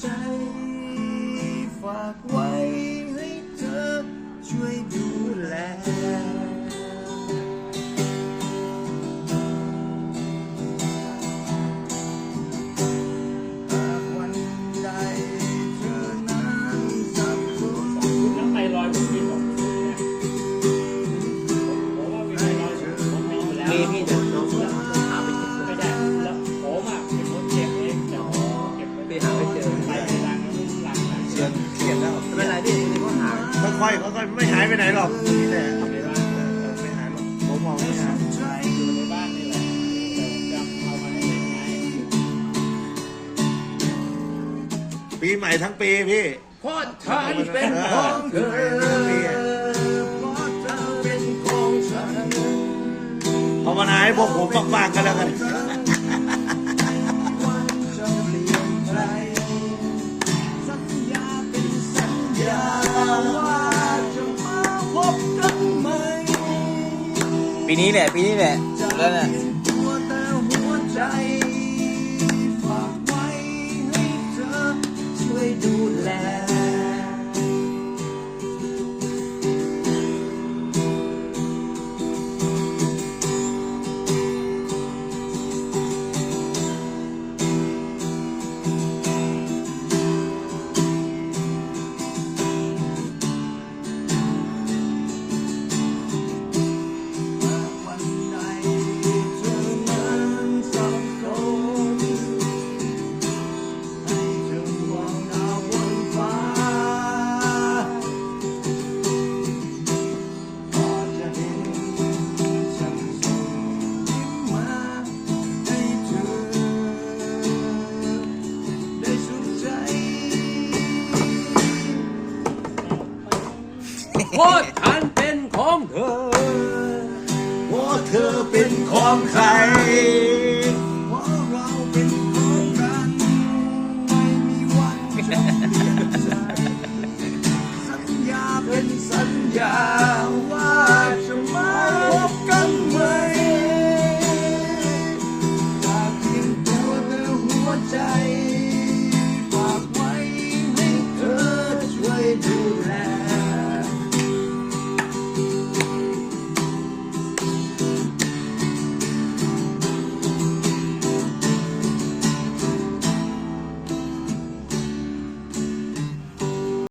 ใจฝากไว้ ค่อยๆค่อยๆไม่หายไปไหนหรอกนี่แหละในบ้านไม่หายหรอกผมมองไม่หายอยู่ในบ้านนี่แหละแต่ผมจะเอามาให้เล่นไงปีใหม่ทั้งปีพี่เพราะฉันเป็นของเธอเพราะเธอเป็นของฉันภาวนาให้พวกผมมากๆกันแล้วกัน ปีนี้แหละปีนี้แหละแล้วเนี่ย เพราะฉันเป็นของเธอ ว่าเธอเป็นของใคร